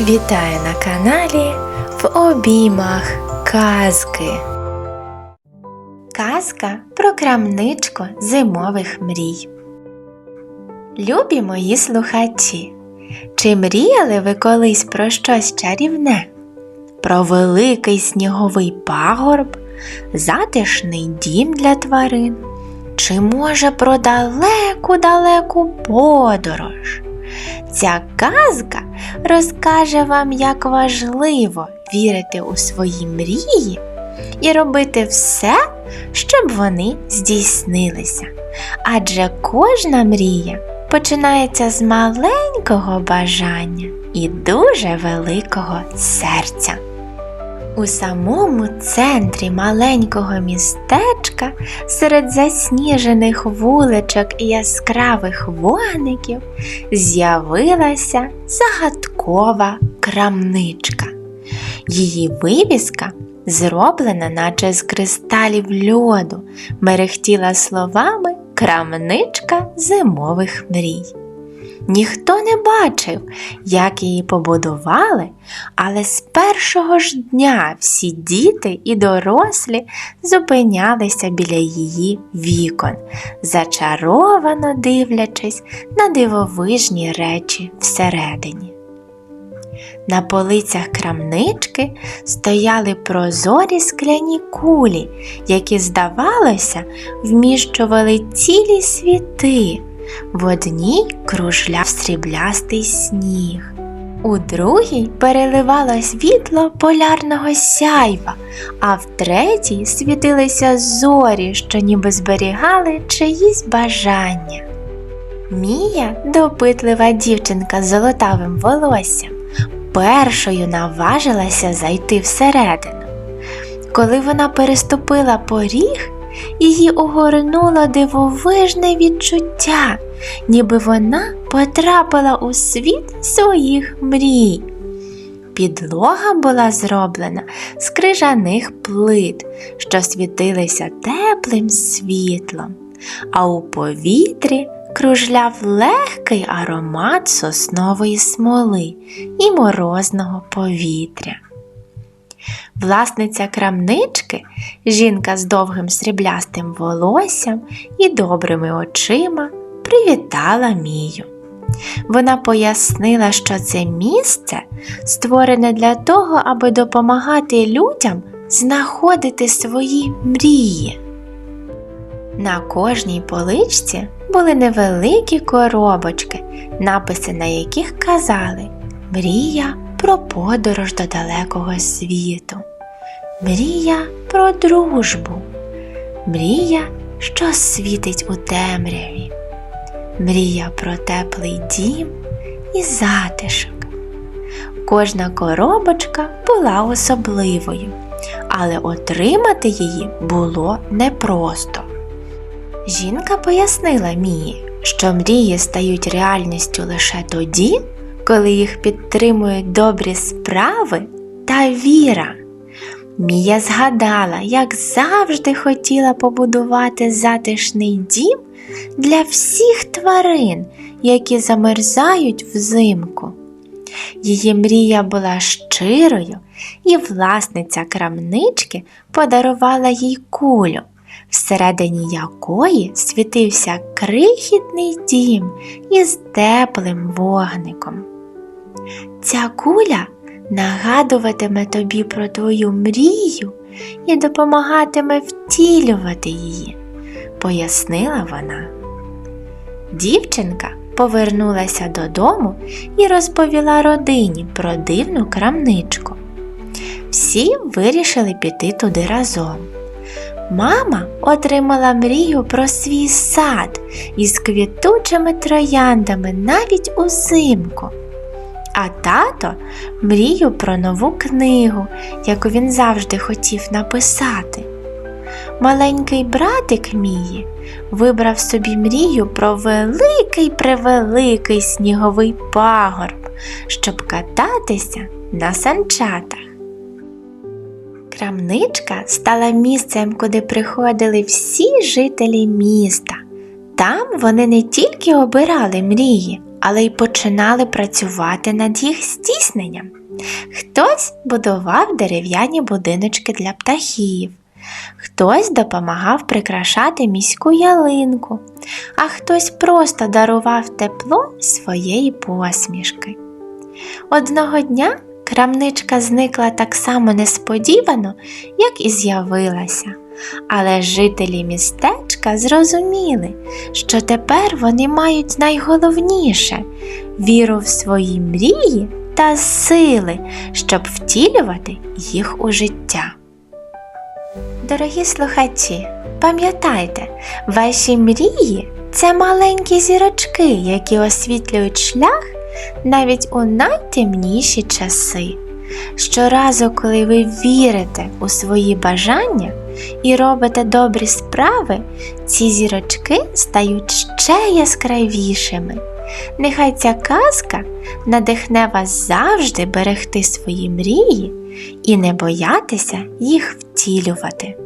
Вітаю на каналі в обіймах казки. Казка про крамничку зимових мрій. Любі мої слухачі, чи мріяли ви колись про щось чарівне? Про великий сніговий пагорб, затишний дім для тварин? Чи може про далеку-далеку подорож? Ця казка розкаже вам, як важливо вірити у свої мрії і робити все, щоб вони здійснилися. Адже кожна мрія починається з маленького бажання і дуже великого серця. У самому центрі маленького містечка, серед засніжених вуличок і яскравих вогників, з'явилася загадкова крамничка. Її вивіска, зроблена, наче з кристалів льоду, мерехтіла словами Крамничка зимових мрій. Ніхто не бачив, як її побудували, але з першого ж дня всі діти і дорослі зупинялися біля її вікон, зачаровано дивлячись на дивовижні речі всередині. На полицях крамнички стояли прозорі скляні кулі, які, здавалося, вміщували цілі світи. В одній кружляв сріблястий сніг, у другій переливало світло полярного сяйва, а в третій світилися зорі, що ніби зберігали чиїсь бажання. Мія, допитлива дівчинка з золотавим волоссям, першою наважилася зайти всередину. Коли вона переступила поріг, її огорнуло дивовижне відчуття, ніби вона потрапила у світ своїх мрій. Підлога була зроблена з крижаних плит, що світилися теплим світлом, а у повітрі кружляв легкий аромат соснової смоли і морозного повітря. Власниця крамнички, жінка з довгим сріблястим волоссям і добрими очима, привітала Мію. Вона пояснила, що це місце створене для того, аби допомагати людям знаходити свої мрії. На кожній поличці були невеликі коробочки, написи на яких казали Мрія про подорож до далекого світу, мрія про дружбу, мрія, що світить у темряві, мрія про теплий дім і затишок. Кожна коробочка була особливою, але отримати її було непросто. Жінка пояснила Мії, що мрії стають реальністю лише тоді, коли їх підтримують добрі справи та віра. Мія згадала, як завжди хотіла побудувати затишний дім для всіх тварин, які замерзають взимку. Її мрія була щирою, і власниця крамнички подарувала їй кулю, всередині якої світився крихітний дім із теплим вогником. Ця куля нагадуватиме тобі про твою мрію і допомагатиме втілювати її, пояснила вона. Дівчинка повернулася додому і розповіла родині про дивну крамничку. Всі вирішили піти туди разом. Мама отримала мрію про свій сад із квітучими трояндами навіть узимку. А тато мрію про нову книгу, яку він завжди хотів написати. Маленький братик Мії вибрав собі мрію про великий превеликий сніговий пагорб, щоб кататися на санчатах. Крамничка стала місцем, куди приходили всі жителі міста. Там вони не тільки обирали мрії, але й починали працювати над їх здійсненням. Хтось будував дерев'яні будиночки для птахів, хтось допомагав прикрашати міську ялинку, а хтось просто дарував тепло своєї посмішки. Одного дня крамничка зникла так само несподівано, як і з'явилася. Але жителі містечка зрозуміли, що тепер вони мають найголовніше віру в свої мрії та сили, щоб втілювати їх у життя. Дорогі слухачі, пам'ятайте, ваші мрії це маленькі зірочки, які освітлюють шлях навіть у найтемніші часи. Щоразу, коли ви вірите у свої бажання і робите добрі справи, ці зірочки стають ще яскравішими. Нехай ця казка надихне вас завжди берегти свої мрії і не боятися їх втілювати.